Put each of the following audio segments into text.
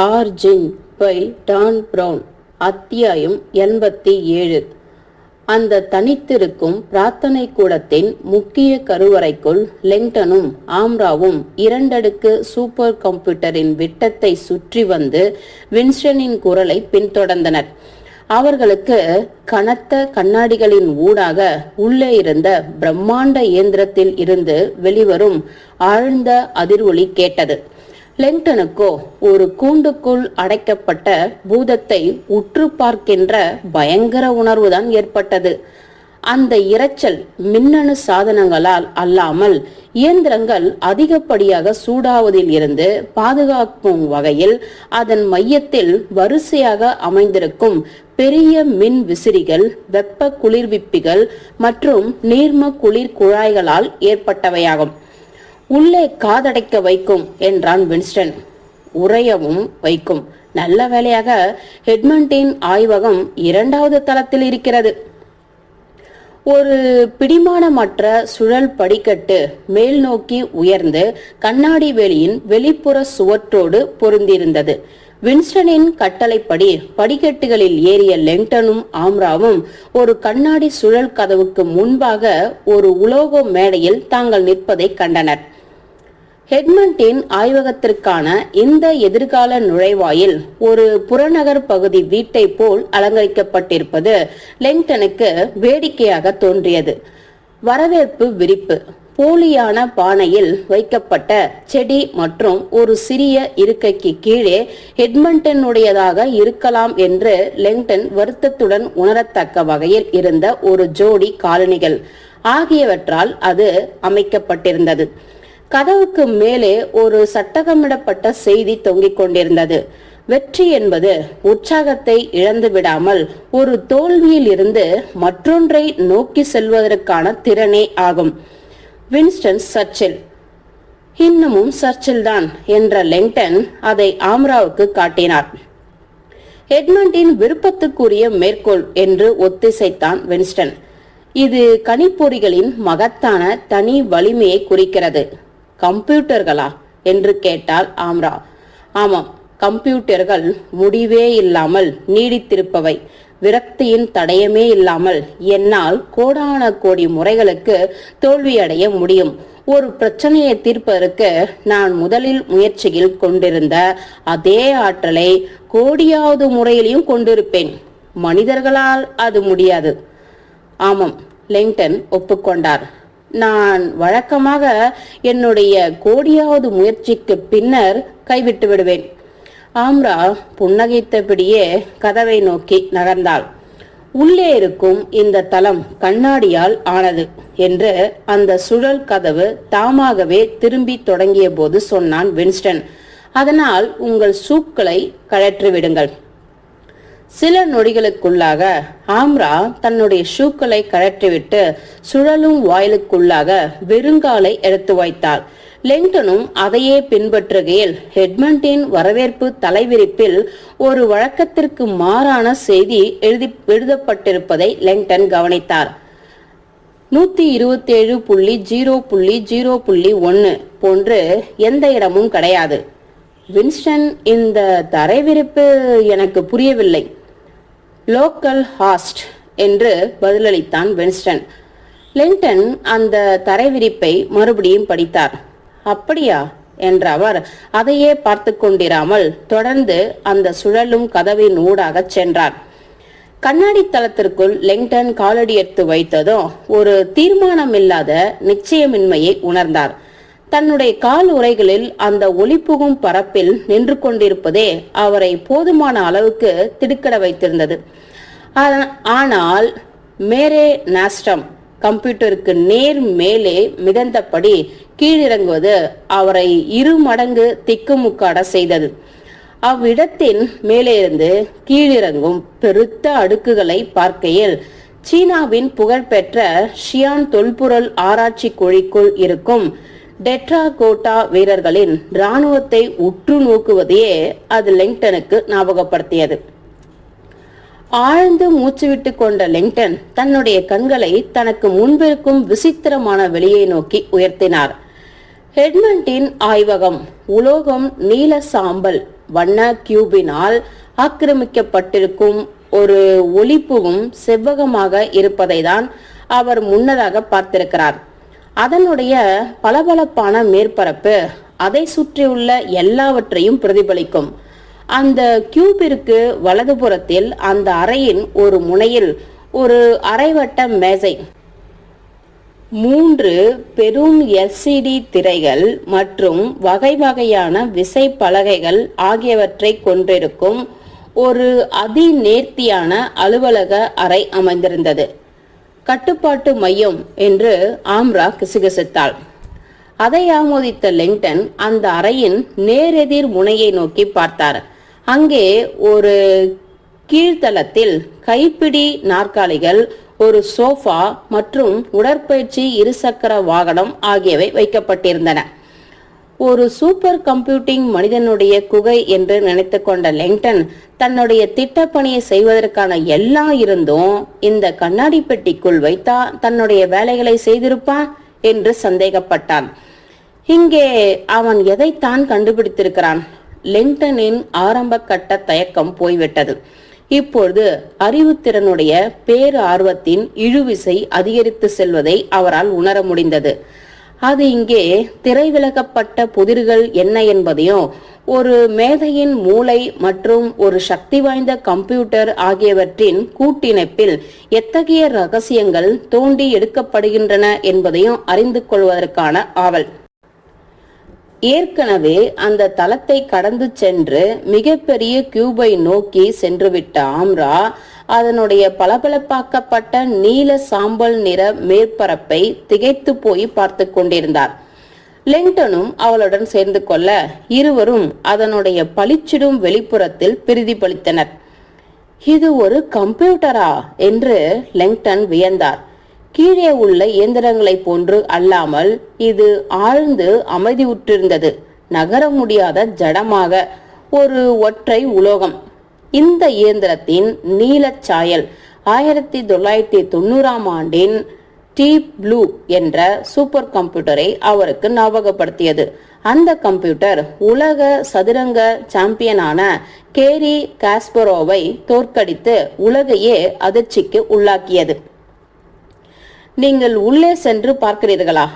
Origin by Don brown அத்தியாயம் எண்பத்தி ஏழு. அந்த தனித்திருக்கும் பிரார்த்தனை கூடத்தின் முக்கிய கருவறைக்குள் லெங்டனும் ஆம்ராவும் இரண்டடுக்கு சூப்பர் கம்ப்யூட்டரின் விட்டத்தை சுற்றி வந்து வின்ஸ்டனின் குரலை பின்தொடர்ந்தனர். அவர்களுக்கு கனத்த கண்ணாடிகளின் ஊடாக உள்ளே இருந்த பிரம்மாண்ட இயந்திரத்தில் இருந்து வெளிவரும் ஆழ்ந்த அதிர்வொலி கேட்டது. லெங்டனுக்கோ ஒரு கூண்டுக்குள் அடைக்கப்பட்ட பூதத்தை உற்று பார்க்கின்ற பயங்கர உணர்வுதான் ஏற்பட்டது. அந்த இரைச்சல் மின்னணு சாதனங்களால் அல்லாமல் இயந்திரங்கள் அதிகப்படியாக சூடாவதில் இருந்து பாதுகாக்கும் வகையில் அதன் மையத்தில் வரிசையாக அமைந்திருக்கும் பெரிய மின் விசிறிகள் வெப்ப குளிர்விப்பிகள் மற்றும் நீர்ம குளிர் குழாய்களால் ஏற்பட்டவையாகும். உள்ளே காதடைக்க வைக்கும் என்றான் வின்ஸ்டன். உறையவும் வைக்கும். நல்ல வேளையாக ஹெட்மண்டின் ஆய்வகம் இரண்டாவது தளத்தில் இருக்கிறது. ஒரு பிடிமானமற்ற சுழல் படிக்கட்டு மேல் நோக்கி உயர்ந்து கண்ணாடி வெளியின் வெளிப்புற சுவற்றோடு பொருந்திருந்தது வின்ஸ்டனின் கட்டளைப்படி படிக்கட்டுகளில் ஏறிய லெங்டனும் ஆம்ராவும் ஒரு கண்ணாடி சுழல் கதவுக்கு முன்பாக ஒரு உலோக மேடையில் தாங்கள் நிற்பதை கண்டனர். ஹெட்மண்டின் ஆய்வகத்திற்கான இந்த எதிர்கால நுழைவாயில் ஒரு புறநகர் பகுதி வீட்டை போல் அலங்கரிக்கப்பட்டிருப்பது லெங்டனுக்கு வேடிக்கையாக தோன்றியது. வரவேற்பு விரிப்பு. போலியான பானையில் வைக்கப்பட்ட செடி மற்றும் ஒரு சிறிய இருக்கைக்கு கீழே ஹெட்மண்டனுடையதாக இருக்கலாம் என்று லெங்டன் வருத்தத்துடன் உணரத்தக்க வகையில் இருந்த ஒரு ஜோடி காலணிகள். ஆகியவற்றால் அது அமைக்கப்பட்டிருந்தது. கதவுக்கு மேலே ஒரு சட்டகமிடப்பட்ட செய்தி தொங்கிக் கொண்டிருந்தது. வெற்றி என்பது உற்சாகத்தை இழந்து விடாமல் ஒரு தோல்வியில் இருந்து மற்றொன்றை நோக்கி செல்வதற்கான திறனே ஆகும். Winston Churchill. இன்னமும் சர்ச்சில் தான் என்ற லெங்டன் அதை ஆம்ராவுக்கு காட்டினார். எட்மண்டின் விருப்பத்துக்குரிய மேற்கோள் என்று ஒத்திசைத்தான் வின்ஸ்டன். இது கணிப்பொறிகளின் மகத்தான தனி வலிமையை குறிக்கிறது. கம்ப்யூட்டர்களா? என்று கேட்டால் ஆம்ரா. ஆமாம் கம்ப்யூட்டர்கள் முடிவே இல்லாமல் நீடித்திருப்பவை. விரக்தியின் தடயமே இல்லாமல் என்னால் கோடான கோடி முறைகளுக்கு தோல்வியடைய முடியும். ஒரு பிரச்சனையை தீர்ப்பதற்கு நான் முதலில் முயற்சியில் கொண்டிருந்த அதே ஆற்றலை கோடியாவது முறையிலையும் கொண்டிருப்பேன். மனிதர்களால் அது முடியாது. ஆமாம் லெங்டன் ஒப்புக்கொண்டார். நான் வழக்கமாக என்னுடைய கோடியாவது முயற்சிக்கு பின்னர் கைவிட்டு விடுவேன். ஆம்ரா புன்னகைத்தபடியே கதவை நோக்கி நகர்ந்தாள். உள்ளே இருக்கும் இந்த தளம் கண்ணாடியால் ஆனது என்று அந்த சுழல் கதவு தாமாகவே திரும்பி தொடங்கிய போது சொன்னான் வின்ஸ்டன். அதனால் உங்கள் சூக்களை கழற்றிவிடுங்கள். சில நொடிகளுக்குள்ளாக ஆம்ரா தன்னுடைய ஷூக்களை கழற்றிவிட்டு சுழலும் வாயிலுக்குள்ளாக வெறுங்காலை எடுத்து வைத்தாள். லெங்டனும் அதையே பின்பற்றுகையில் ஹெட்மண்டின் வரவேற்பு தலைவிரிப்பில் ஒரு வழக்கத்திற்கு மாறான செய்தி எழுதி எழுதப்பட்டிருப்பதை லெங்டன் கவனித்தார். நூத்தி இருபத்தி ஏழு புள்ளி ஜீரோ புள்ளி ஜீரோ புள்ளி ஒன்று போன்று எந்த இடமும் கிடையாது. வின்ஸ்டன் இந்த தரைவிரிப்பு எனக்கு புரியவில்லை. லோக்கல் ஹாஸ்ட் என்று பதிலளித்தான் வின்ஸ்டன். லிங்டன் அந்த தரைவிரிப்பை மறுபடியும் படித்தார். அப்படியா? என்ற அவர் அதையே பார்த்து கொண்டிராமல் தொடர்ந்து அந்த சுழலும் கதவின் ஊடாக சென்றார். கண்ணாடி தளத்திற்குள் லெங்டன் காலடி எடுத்து வைத்ததும் ஒரு தீர்மானமில்லாத நிச்சயமின்மையை உணர்ந்தார். தன்னுடைய கால் உரைகளில் அந்த ஒளிப்புகும் பரப்பில் நின்று கொண்டிருப்பதே அவரை போதுமான அளவுக்கு திடுக்கட வைத்திருந்தது. ஆனால் மேரே நாஸ்டம் கம்ப்யூட்டருக்கு நேர் மேலே மிதந்தபடி கீழிறங்குவது அவரை இரு மடங்கு திக்குமுக்காட செய்தது. அவ்விடத்தின் மேலே இருந்து கீழிறங்கும் பெருத்த அடுக்குகளை பார்க்கையில் சீனாவின் புகழ்பெற்ற ஷியான் தொல்பொருள் ஆராய்ச்சி குழிக்குள் இருக்கும் டெட்ராகோட்டா வீரர்களின் இராணுவத்தை உற்று நோக்குவதையே அது லிங்டனுக்கு ஞாபகப்படுத்தியது. ஆழ்ந்து மூச்சுவிட்டு கொண்ட லிங்டன் தன்னுடைய கண்களை தனக்கு முன்பிருக்கும் விசித்திரமான வெளியை நோக்கி உயர்த்தினார். ஹெட்மண்டின் ஆய்வகம் உலோகம் நீல சாம்பல் வண்ண கியூபினால் ஆக்கிரமிக்கப்பட்டிருக்கும் ஒரு ஒளிப்புகும் செவ்வகமாக இருப்பதை தான் அவர் முன்னதாக பார்த்திருக்கிறார். அதனுடைய பளபளப்பான மேற்பரப்பு அதை சுற்றியுள்ள எல்லாவற்றையும் பிரதிபலிக்கும். அந்த கியூபிற்கு வலதுபுறத்தில் அந்த அறையின் ஒரு முனையில் ஒரு அரைவட்ட மேசை. மூன்று பெரும் எல்சிடி திரைகள் மற்றும் வகை வகையான விசை பலகைகள் ஆகியவற்றை கொண்டிருக்கும் ஒரு அதிநேர்த்தியான அலுவலக அறை அமைந்திருந்தது. கட்டுப்பாட்டு மையம் என்று ஆம்ரா கிசுகிசுத்தாள். அதை ஆமோதித்த லெங்டன் அந்த அறையின் நேரெதிர் முனையை நோக்கி பார்த்தார். அங்கே ஒரு கீழ்த்தளத்தில் கைப்பிடி நாற்காலிகள் ஒரு சோஃபா மற்றும் உடற்பயிற்சி இருசக்கர வாகனம் ஆகியவை வைக்கப்பட்டிருந்தன. ஒரு சூப்பர் கம்ப்யூட்டிங் மனிதனுடைய குகை என்று நினைத்து கொண்ட லெங்டன் தன்னுடைய திட்டப்பணியை செய்வதற்கான எல்லாம் இருந்தும் இந்த கண்ணாடி பெட்டிக்குள் வைத்தா தன்னுடைய வேலைகளை செய்திருப்பான் என்று சந்தேகப்பட்டான். இங்கே அவன் எதைத்தான் கண்டுபிடித்திருக்கிறான்? லெங்டனின் ஆரம்ப கட்ட தயக்கம் போய்விட்டது. இப்பொழுது அறிவுத்திறனுடைய பேரு ஆர்வத்தின் இழுவிசை அதிகரித்து செல்வதை அவரால் உணர முடிந்தது. அது இங்கே திரைவிலகப்பட்ட புதிர்கள் என்ன என்பதையும் ஒரு மேதையின் மூளை மற்றும் ஒரு சக்தி வாய்ந்த கம்ப்யூட்டர் ஆகியவற்றின் கூட்டிணைப்பில் எத்தகைய ரகசியங்கள் தோண்டி எடுக்கப்படுகின்றன என்பதையும் அறிந்து கொள்வதற்கான ஆவல். ஏற்கனவே அந்த தளத்தை கடந்து சென்று மிகப்பெரிய கியூபை நோக்கி சென்றுவிட்ட ஆம்ரா அதனுடைய பளபளப்பாக்கப்பட்ட நீல சாம்பல் நிற மேற்பரப்பை திகைத்து போய் பார்த்து கொண்டிருந்தார். லெங்டனும் அவளுடன் சேர்ந்து கொள்ள இருவரும் அதனுடைய பளிச்சிடும் வெளிப்புறத்தில் பிரதிபலித்தனர். இது ஒரு கம்ப்யூட்டரா? என்று லெங்டன் வியந்தார். கீழே உள்ள இயந்திரங்களைப் போன்று அல்லாமல் இது ஆழ்ந்து அமைதியுற்றிருந்தது. நகர முடியாத ஜடமாக. ஒரு ஒற்றை உலோகம். இந்த இயந்திரத்தின் நீலச் சாயல் ஆயிரத்தி தொள்ளாயிரத்தி தொண்ணூறாம் ஆண்டின் டீப் ப்ளூ என்ற சூப்பர் கம்ப்யூட்டரை அவருக்கு ஞாபகப்படுத்தியது. அந்த கம்ப்யூட்டர் உலக சதுரங்க சாம்பியனான கேரி காஸ்பரோவை தோற்கடித்து உலகையே அதிர்ச்சிக்கு உள்ளாக்கியது. நீங்கள் உள்ளே சென்று பார்க்கிறீர்களா?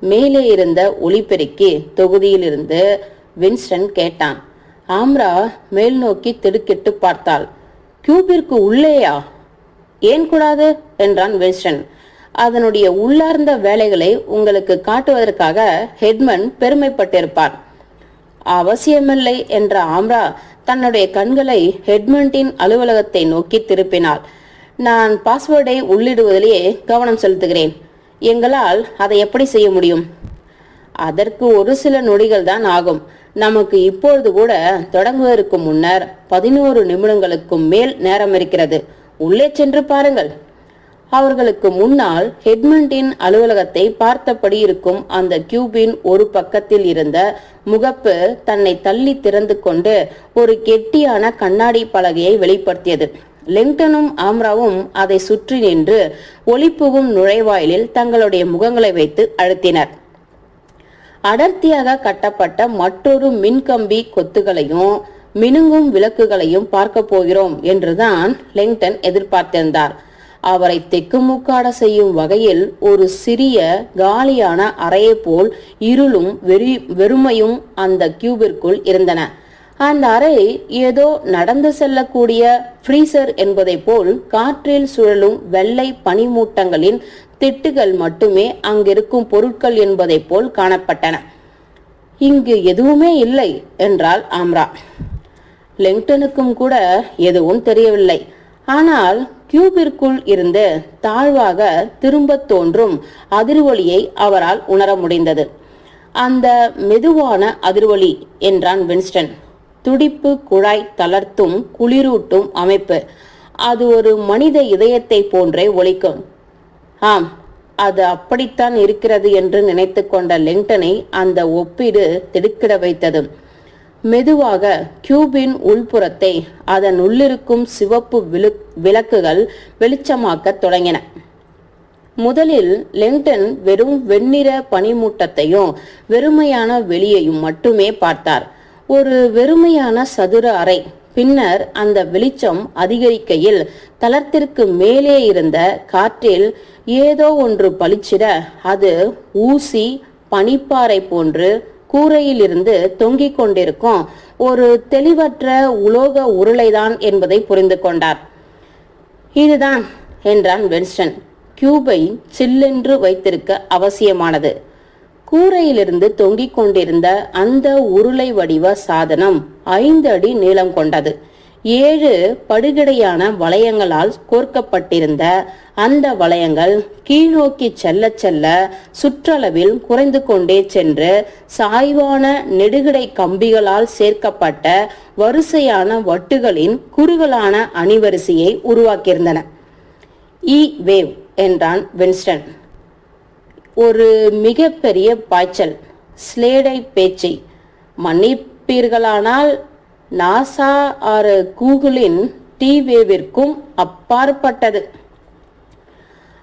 மேலே இருந்த ஒளிபெருக்கி தொகுதியிலிருந்து வின்ஸ்டன் கேட்டான். ஆம்ரா மேல் நோக்கி திடுக்கிட்டு பார்த்தாள். கியூபிற்கு உள்ளேயா? ஏன் கூடாது? என்றான் வின்ஸ்டன் அதனுடைய உள்ளார்ந்த வேலைகளை உங்களுக்கு காட்டுவதற்காக ஹெட்மன் பெருமைப்பட்டிருப்பார். அவசியமில்லை என்ற ஆம்ரா தன்னுடைய கண்களை ஹெட்மண்டின் அலுவலகத்தை நோக்கி திருப்பினாள். நான் பாஸ்வேர்டை உள்ளிடுவதிலேயே கவனம் செலுத்துகிறேன். எங்களால் அதை எப்படி செய்ய முடியும்? அதற்கு ஒரு சில நொடிகள் தான் ஆகும். நமக்கு இப்பொழுது கூட தொடங்குவதற்கு முன்னர் பதினோரு நிமிடங்களுக்கும் மேல் நேரம் இருக்கிறது. உள்ளே சென்று பாருங்கள். அவர்களுக்கு முன்னால் ஹெட்மண்டின் அலுவலகத்தை பார்த்தபடி இருக்கும் அந்த கியூபின் ஒரு பக்கத்தில் இருந்த முகப்பு தன்னை தள்ளி திறந்து கொண்டு ஒரு கெட்டியான கண்ணாடி பலகையை வெளிப்படுத்தியது. லெங்டனும் ஆம்ராவும் அதை சுற்றி நின்று ஒளிப்புகும் நுழைவாயிலில் தங்களுடைய முகங்களை வைத்து அழுத்தினர். அடர்த்தியாக கட்டப்பட்ட மற்றொரு மின்கம்பி கொத்துகளையும் மினுங்கும் விளக்குகளையும் பார்க்க போகிறோம் என்றுதான் லெங்டன் எதிர்பார்த்திருந்தார். அவரை தெக்குமுக்காட செய்யும் வகையில் ஒரு சிறிய காலியான அறையை போல் இருளும் வெறி வெறுமையும் அந்த கியூபிற்குள் இருந்தன. அந்த அறை ஏதோ நடந்து செல்லக்கூடிய ஃப்ரீசர் என்பதை போல் காற்றில் சுழலும் வெள்ளை பனிமூட்டங்களின் திட்டுகள் மட்டுமே அங்கிருக்கும் பொருட்கள் என்பதை போல் காணப்பட்டன. இங்கு எதுவுமே இல்லை என்றாள் ஆம்ரா. லெங்டனுக்கும் கூட எதுவும் தெரியவில்லை. ஆனால் கியூபிற்குள் இருந்து தாழ்வாக திரும்ப தோன்றும் அதிர்வொலியை அவரால் உணர முடிந்தது. அந்த மெதுவான அதிர்வொலி என்றான் வின்ஸ்டன். துடிப்பு குழாய் தளர்த்தும் குளிரூட்டும் அமைப்பு. அது ஒரு மனித இதயத்தை போன்றே ஒழிக்கும் ஆம் அது அப்படித்தான் இருக்கிறது என்று நினைத்து கொண்ட லிங்டனை அந்த ஒப்பீடு திடுக்கிட வைத்தது மெதுவாக கியூபின் உள்புறத்தை அதன் உள்ளிருக்கும் சிவப்பு விளு விளக்குகள் வெளிச்சமாக்கத் தொடங்கின. முதலில் லெங்டன் வெறும் வெண்ணிற பனிமூட்டத்தையும் வெறுமையான வெளியையும் மட்டுமே பார்த்தார். ஒரு வெறுமையான சதுர அறை பின்னர் அந்த வெளிச்சம் அதிகரிக்கையில் தளத்திற்கு மேலே இருந்த காற்றில் ஏதோ ஒன்று பளிச்சிட அது ஊசி பனிப்பாறை போன்று கூரையிலிருந்து தொங்கிக் கொண்டிருக்கும் ஒரு தெளிவற்ற உலோக உருளைதான் என்பதை புரிந்து கொண்டார். இதுதான் என்றான் வென்ஸ்டன். கியூபை சில்லென்று வைத்திருக்க அவசியமானது. கூரையிலிருந்து தொங்கிக் கொண்டிருந்த அந்த உருளை வடிவ சாதனம் ஐந்து அடி நீளம் கொண்டது. ஏழு படுகிடையான வளையங்களால் கோர்க்கப்பட்டிருந்த அந்த வளையங்கள் கீழ்நோக்கி செல்ல செல்ல சுற்றளவில் குறைந்து கொண்டே சென்று சாய்வான நெடுகிடை கம்பிகளால் சேர்க்கப்பட்ட வரிசையான வட்டுகளின் குறுகலான அணிவரிசையை உருவாக்கியிருந்தன. E இ வேவ் என்றான் வின்ஸ்டன். ஒரு மிகப்பெரிய பாய்ச்சல். ஸ்லேடை பேச்சை மன்னிப்பீர்களானால் நாசா ஆர் கூகுளின் டிவேவிற்கும் அப்பாற்பட்டது.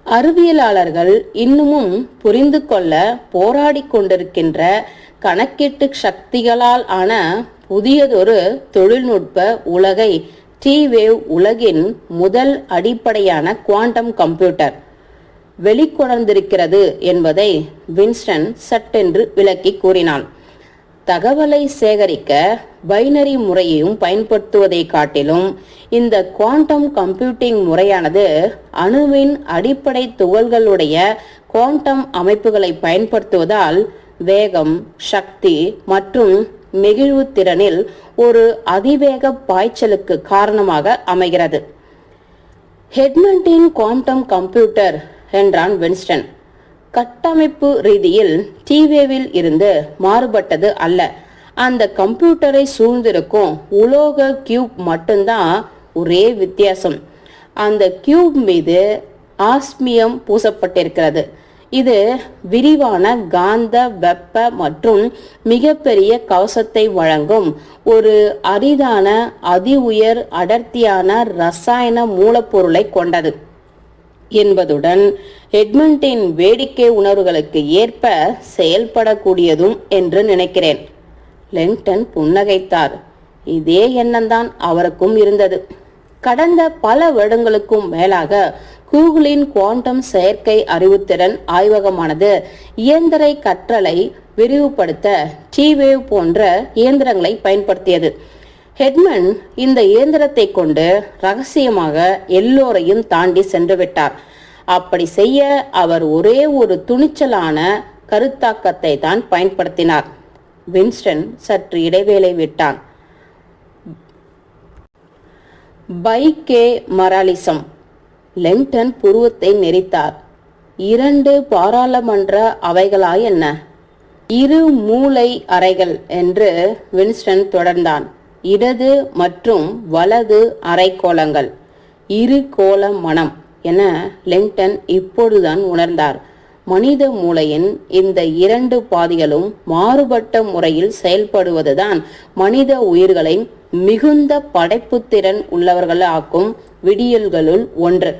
அறிவியலாளர்கள் இன்னமும் புரிந்து கொள்ள போராடி கொண்டிருக்கின்ற கணக்கீட்டு சக்திகளால் ஆன புதியதொரு தொழில்நுட்ப உலகை டி வேவ் உலகின் முதல் அடிப்படையான குவாண்டம் கம்ப்யூட்டர். வெளிக்கொணர்ந்திருக்கிறது என்பதை வின்ஸ்டன் சட்டென்று விளக்கி கூறினான். தகவலை சேகரிக்க பைனரி முறையையும் பயன்படுத்துவதை காட்டிலும் இந்த குவாண்டம் கம்ப்யூட்டிங் முறையானது அணுவின் அடிப்படை துகள்களுடைய குவாண்டம் அமைப்புகளை பயன்படுத்துவதால் வேகம் சக்தி மற்றும் நெகிழ்வு திறனில் ஒரு அதிவேக பாய்ச்சலுக்கு காரணமாக அமைகிறது. ஹெட்மண்டின் குவாண்டம் கம்ப்யூட்டர் என்றான் வின்ஸ்டன். கட்டமைப்பு ரீதியில் டிவேவில் இருந்து மாறுபட்டது அல்ல. அந்த கம்ப்யூட்டரை சூழ்ந்திருக்கும் உலோக கியூப் மட்டும்தான் ஒரே வித்தியாசம். அந்த கியூப் மீது ஆஸ்மியம் பூசப்பட்டிருக்கிறது. இது விரிவான காந்த வெப்ப மற்றும் மிகப்பெரிய கவசத்தை வழங்கும் ஒரு அரிதான அதி உயர் அடர்த்தியான ரசாயன மூலப்பொருளை கொண்டது. என்பதுடன் எட்மண்டின் வேடிக்கை உணர்வுகளுக்கு ஏற்ப செயல்படக்கூடியதும் என்று நினைக்கிறேன். லெங்டன் புன்னகைத்தார். இதே எண்ணம்தான் அவருக்கும் இருந்தது. கடந்த பல வருடங்களுக்கும் மேலாக கூகுளின் குவாண்டம் செயற்கை அறிவுத்திறன் ஆய்வகமானது இயந்திர கற்றலை விரிவுபடுத்த டிவேவ் போன்ற இயந்திரங்களை பயன்படுத்தியது. ஹெட்மன் இந்த இயந்திரத்தை கொண்டு ரகசியமாக எல்லோரையும் தாண்டி சென்று விட்டார். அப்படி செய்ய அவர் ஒரே ஒரு துணிச்சலான கருத்தாக்கத்தை தான் பயன்படுத்தினார். வின்ஸ்டன் சற்று இடைவேளை விட்டான். பைகே மராலிசம். லெங்டன் புருவத்தை நெறித்தார் இரண்டு பாராளுமன்ற அவைகளாய் என்ன? இரு மூளை அறைகள் என்று வின்ஸ்டன் தொடர்ந்தான். இடது மற்றும் வலது அரைக்கோளங்கள். இரு கோள மனம் என லெங்டன் இப்பொழுதுதான் உணர்ந்தார். மனித மூளையின் இந்த இரண்டு பாதிகளும் மாறுபட்ட முறையில் செயல்படுவதுதான் மனித உயிர்களை மிகுந்த படைப்புத்திறன் உள்ளவர்களாக்கும் விடியல்களுள் ஒன்று.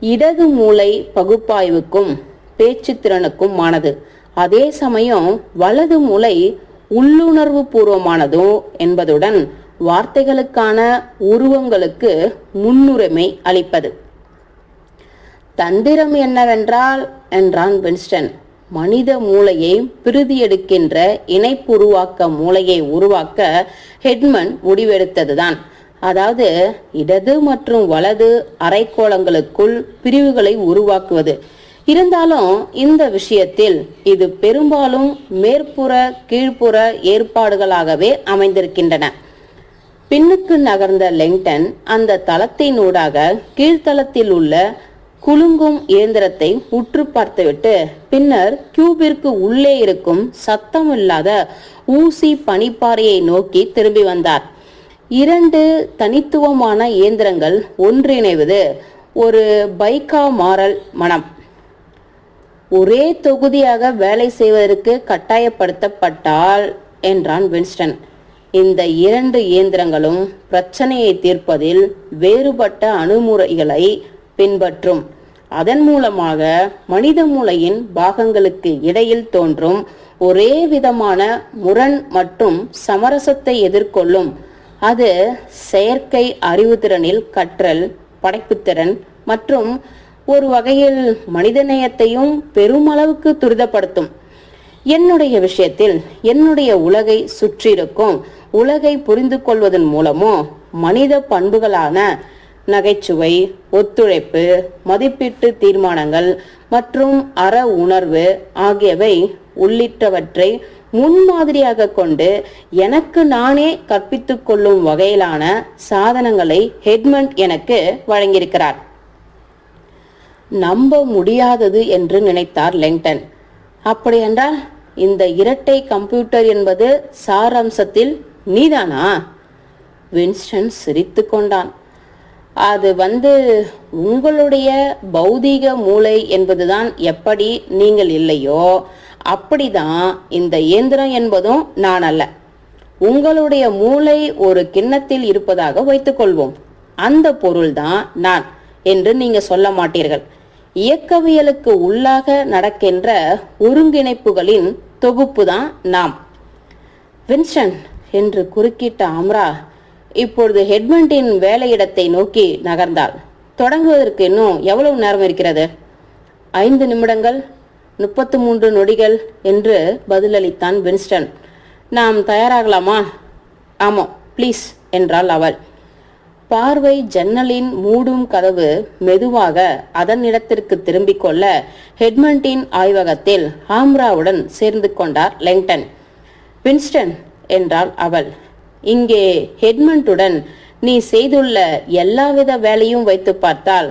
இடது மூளை பகுப்பாய்வுக்கும் பேச்சு திறனுக்கும் ஆனது அதே சமயம் வலது மூளை உள்ளுணர்வு பூர்வமானதோ என்பதுடன் வார்த்தைகளுக்கான உருவங்களுக்கு முன்னுரிமை அளிப்பது. தந்திரம் என்னவென்றால் என்றான் வின்ஸ்டன் மனித மூளையை பிரிதியெடுக்கின்ற இணைப்புருவாக்க மூளையை உருவாக்க ஹெட்மன் முடிவெடுத்ததுதான். அதாவது இடது மற்றும் வலது அரைக்கோளங்களுக்குள் பிரிவுகளை உருவாக்குவது. இருந்தாலும் இந்த விஷயத்தில் இது பெரும்பாலும் மேற்புற கீழ்ப்புற ஏற்பாடுகளாகவே அமைந்திருக்கின்றன. பின்னுக்கு நகர்ந்த லெங்டன் அந்த தளத்தினூடாக கீழ்த்தளத்தில் உள்ள குலுங்கும் இயந்திரத்தை உற்று பார்த்துவிட்டு பின்னர் கியூபிற்கு உள்ளே இருக்கும் சத்தமில்லாத ஊசி பனிப்பாறையை நோக்கி திரும்பி வந்தார். இரண்டு தனித்துவமான இயந்திரங்கள் ஒன்றிணைவது ஒரு பைக்கா மாறல் மனம். ஒரே தொகுதியாக வேலை செய்வதற்கு கட்டாயப்படுத்தப்பட்டால் என்றான் வின்ஸ்டன். இந்த இரண்டு இயந்திரங்களும் பிரச்சனையை தீர்ப்பதில் வேறுபட்ட அணுமுறைகளை பின்பற்றும். அதன் மூலமாக மனித மூளையின் பாகங்களுக்கு இடையில் தோன்றும் ஒரே விதமான முரண் மற்றும் சமரசத்தை எதிர்கொள்ளும். அது செயற்கை அறிவுத்திறனில் கற்றல் படைப்புத்திறன் மற்றும் ஒரு வகையில் மனிதநேயத்தையும் பெருமளவுக்கு துரிதப்படுத்தும். என்னுடைய விஷயத்தில் என்னுடைய உலகை சுற்றியிருக்கும் உலகை புரிந்து கொள்வதன் மூலமோ மனித பண்புகளான நகைச்சுவை ஒத்துழைப்பு மதிப்பீட்டு தீர்மானங்கள் மற்றும் அற உணர்வு ஆகியவை உள்ளிட்டவற்றை முன்மாதிரியாக கொண்டு எனக்கு நானே கற்பித்துக் கொள்ளும் வகையிலான சாதனங்களை ஹெட்மண்ட் எனக்கு வழங்கியிருக்கிறார். நம்ப முடியாதது என்று நினைத்தார் லெங்டன். அப்படியென்றால் இந்த இரட்டை கம்ப்யூட்டர் என்பது சாரம்சத்தில் நீதானா? வின்ஸ்டன் சிரித்து கொண்டான். அது வந்து உங்களுடைய பௌதீக மூளை என்பதுதான் எப்படி நீங்கள் இல்லையோ அப்படிதான் இந்த இயந்திரம் என்பதும் நான் அல்ல. உங்களுடைய மூளை ஒரு கிண்ணத்தில் இருப்பதாக வைத்துக்கொள்வோம். அந்த பொருள்தான் நான் என்று நீங்க சொல்ல மாட்டீர்கள். இயக்கவியலுக்கு உள்ளாக நடக்கின்ற ஒருங்கிணைப்புகளின் தொகுப்பு தான் நாம். வின்சன் என்று குறுக்கிட்ட அம்ரா இப்பொழுது ஹெட்மண்டின் வேலையிடத்தை நோக்கி நகர்ந்தாள். தொடங்குவதற்கு இன்னும் எவ்வளவு நேரம் இருக்கிறது? ஐந்து நிமிடங்கள் முப்பத்து மூன்று நொடிகள் என்று பதிலளித்தான் வின்ஸ்டன். நாம் தயாராகலாமா? ஆமாம் ப்ளீஸ் என்றாள் அவள். பார்வை ஜன்னலின் மூடும் கதவு மெதுவாக அதன் இடத்திற்கு திரும்பிக் கொள்ள ஹெட்மண்டின் ஆய்வகத்தில் ஆம்ராவுடன் சேர்ந்து கொண்டார் லெங்டன். வின்ஸ்டன் என்றாள் அவள். இங்கே ஹெட்மண்டுடன் நீ செய்துள்ள எல்லாவித வேலையும் வைத்து பார்த்தால்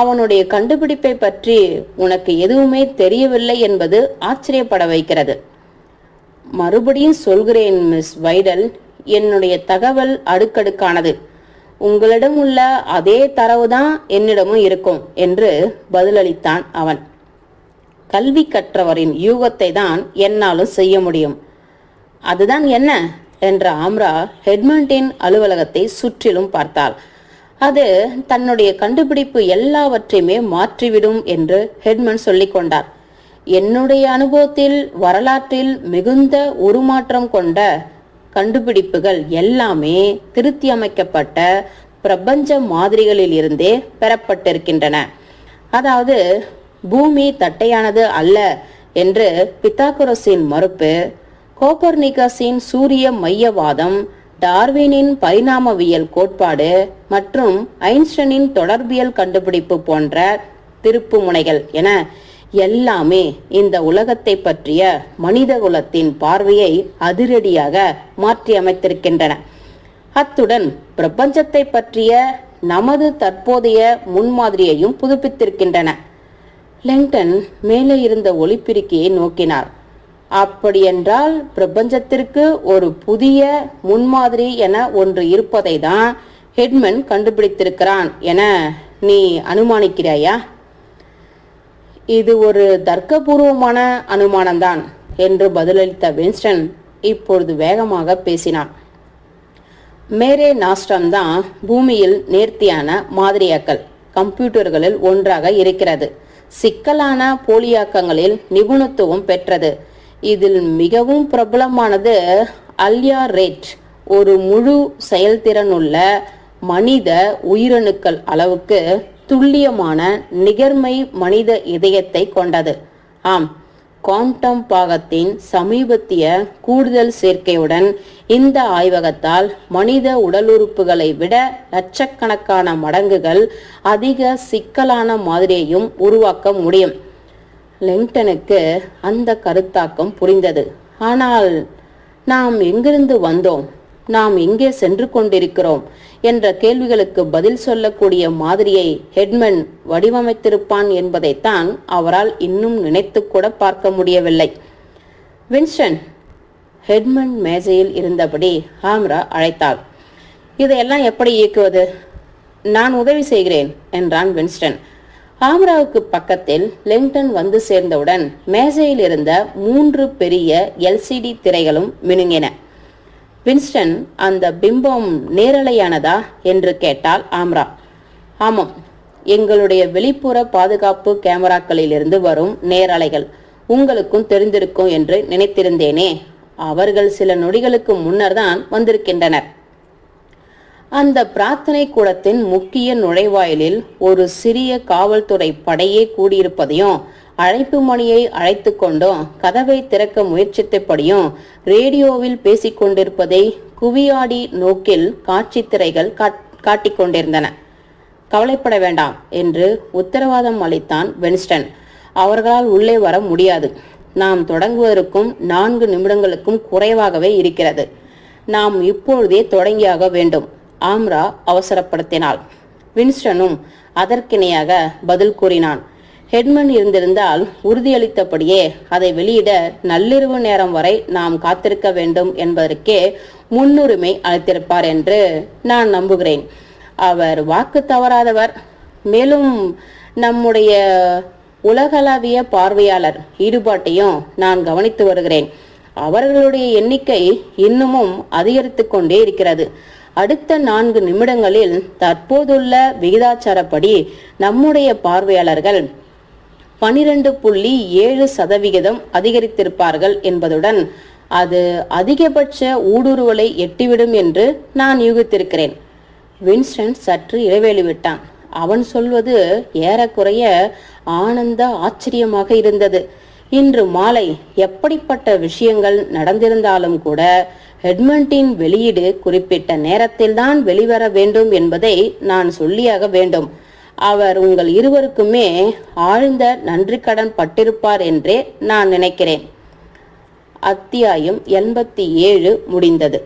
அவனுடைய கண்டுபிடிப்பை பற்றி உனக்கு எதுவுமே தெரியவில்லை என்பது ஆச்சரியப்பட வைக்கிறது. மறுபடியும் சொல்கிறேன் மிஸ் வைடல். என்னுடைய தகவல் அடுக்கடுக்கானது. உங்களிடம் உள்ள அதே தரவுதான் என்னிடமும் இருக்கும் என்று பதிலளித்தான் அவன். கல்வி கற்றவரின் யூகத்தை தான் என்னாலும் செய்ய முடியும். அதுதான் என்ன? என்ற ஆம்ரா ஹெட்மண்டின் அலுவலகத்தை சுற்றிலும் பார்த்தாள். அது தன்னுடைய கண்டுபிடிப்பு எல்லாவற்றையுமே மாற்றிவிடும் என்று ஹெட்மன் சொல்லிக்கொண்டார் என்னுடைய அனுபவத்தில் வரலாற்றில் மிகுந்த உருமாற்றம் கொண்ட கண்டுபிடிப்புகள் எல்லாமே திருத்தி அமைக்கப்பட்ட பிரபஞ்ச மாதிரிகளில் இருந்தே பெறப்பட்டிருக்கின்றன. அதாவது பூமி தட்டையானது அல்ல என்று பித்தாகுரஸின் மறுப்பு கோப்பர்னிகஸின் சூரிய மையவாதம் டார்வினின் பரிணாமவியல் கோட்பாடு மற்றும் ஐன்ஸ்டனின் தொடர்பியல் கண்டுபிடிப்பு போன்ற திருப்பு முனைகள் என எல்லாமே இந்த உலகத்தை பற்றிய மனித குலத்தின் பார்வையை அதிரடியாக மாற்றி அமைத்திருக்கின்றன. அத்துடன் பிரபஞ்சத்தை பற்றிய நமது தற்போதைய முன்மாதிரியையும் புதுப்பித்திருக்கின்றன. லெங்டன் மேலே இருந்த ஒளிப்பிரிக்கையை நோக்கினார். அப்படியென்றால் பிரபஞ்சத்திற்கு ஒரு புதிய முன்மாதிரி என ஒன்று இருப்பதை தான் ஹெட்மன் கண்டுபிடித்திருக்கிறான் என நீ அனுமானிக்கிறாயா? இது ஒரு தர்க்கபூர்வமான அனுமானம்தான் என்று பதிலளித்த வின்ஸ்டன் இப்பொழுது வேகமாக பேசினான் மேரே நாஸ்டம் தான் பூமியில் நேர்த்தியான மாதிரியாக்கள் கம்ப்யூட்டர்களில் ஒன்றாக இருக்கிறது. சிக்கலான போலியாக்கங்களில் நிபுணத்துவம் பெற்றது. இதில் மிகவும் பிரபலமானது அல்யா ரேட் ஒரு முழு செயல்திறனுள்ள மனித உயிரணுக்கள் அளவுக்கு துல்லியமான நிகர்மை மனித இதயத்தை கொண்டது. ஆம் குவாண்டம் பாகத்தின் சமீபத்திய கூடுதல் சேர்க்கையுடன் இந்த ஆய்வகத்தால் மனித உடலுறுப்புகளை விட லட்சக்கணக்கான மடங்குகள் அதிக சிக்கலான மாதிரியையும் உருவாக்க முடியும். லெங்டனுக்கு அந்த கருத்தாக்கம் புரிந்தது. ஆனால் நாம் எங்கிருந்து வந்தோம்? நாம் எங்கே சென்று கொண்டிருக்கிறோம் என்ற கேள்விகளுக்கு பதில் சொல்லக்கூடிய மாதிரியை ஹெட்மன் வடிவமைத்திருப்பான் என்பதைத்தான் அவரால் இன்னும் நினைத்து கூட பார்க்க முடியவில்லை. வின்ஸ்டன் ஹெட்மன் மேஜையில் இருந்தபடி ஹாம்ரா அழைத்தாள். இதையெல்லாம் எப்படி இயக்குவது? நான் உதவி செய்கிறேன் என்றான் வின்ஸ்டன். ஆம்ராவுக்கு பக்கத்தில் லெங்டன் வந்து சேர்ந்தவுடன் மேஜையில் இருந்த மூன்று பெரிய எல்சிடி திரைகளும் மினுங்கின. வின்ஸ்டன் அந்த பிம்பம் நேரலையானதா? என்று கேட்டால் ஆம்ரா. ஆமாம் எங்களுடைய வெளிப்புற பாதுகாப்பு கேமராக்களிலிருந்து வரும் நேரலைகள் உங்களுக்கும் தெரிந்திருக்கும் என்று நினைத்திருந்தேனே. அவர்கள் சில நொடிகளுக்கு முன்னர் தான் வந்திருக்கின்றனர். அந்த பிரார்த்தனை கூடத்தின் முக்கிய நுழைவாயிலில் ஒரு சிறிய காவல்துறை படையே கூடியிருப்பதையும் அழைப்பு மணியை அழைத்து கொண்டும் கதவை திறக்க முயற்சித்தபடியும் ரேடியோவில் பேசிக் கொண்டிருப்பதை குவியாடி நோக்கில் காட்சி திரைகள் காட்டிக்கொண்டிருந்தன. கவலைப்பட வேண்டாம் என்று உத்தரவாதம் அளித்தான் வென்ஸ்டன். அவர்களால் உள்ளே வர முடியாது. நாம் தொடங்குவதற்கும் நான்கு நிமிடங்களுக்கும் குறைவாகவே இருக்கிறது. நாம் இப்பொழுதே தொடங்கியாக வேண்டும். ஆம்ரா அவசரப்படுத்தினாள். வின்ஸ்டனும் அதற்கிணையாக பதில் கூறினான். ஹெட்மன் இருந்திருந்தால் உறுதியளித்தபடியே அதை வெளியிட நள்ளிரவு நேரம் வரை நாம் காத்திருக்க வேண்டும் என்பதற்கே முன்னுரிமை அளித்திருப்பார் என்று நான் நம்புகிறேன். அவர் வாக்கு தவறாதவர். மேலும் நம்முடைய உலகளாவிய பார்வையாளர் ஈடுபாட்டையும் நான் கவனித்து வருகிறேன். அவர்களுடைய எண்ணிக்கை இன்னமும் அதிகரித்து கொண்டே இருக்கிறது. அடுத்த நான்கு நிமிடங்களில் தற்போதுள்ள விகிதாச்சாரப்படி நம்முடைய பார்வையாளர்கள் பனிரெண்டு புள்ளி ஏழு சதவிகிதம் அதிகரித்திருப்பார்கள் என்பதுடன் அது அதிகபட்ச ஊடுருவலை எட்டிவிடும் என்று நான் யூகித்திருக்கிறேன். வின்ஸ்டன் சற்று இடைவேளி விட்டான். அவன் சொல்வது ஏறக்குறைய ஆனந்த ஆச்சரியமாக இருந்தது. இன்று மாலை எப்படிப்பட்ட விஷயங்கள் நடந்திருந்தாலும் கூட ஹெட்மண்டின் வெளியீடு குறிப்பிட்ட நேரத்தில்தான் வெளிவர வேண்டும் என்பதை நான் சொல்லியாக வேண்டும். அவர் உங்கள் இருவருக்குமே ஆழ்ந்த நன்றி கடன் பட்டிருப்பார் என்றே நான் நினைக்கிறேன். அத்தியாயம் எண்பத்தி ஏழு முடிந்தது.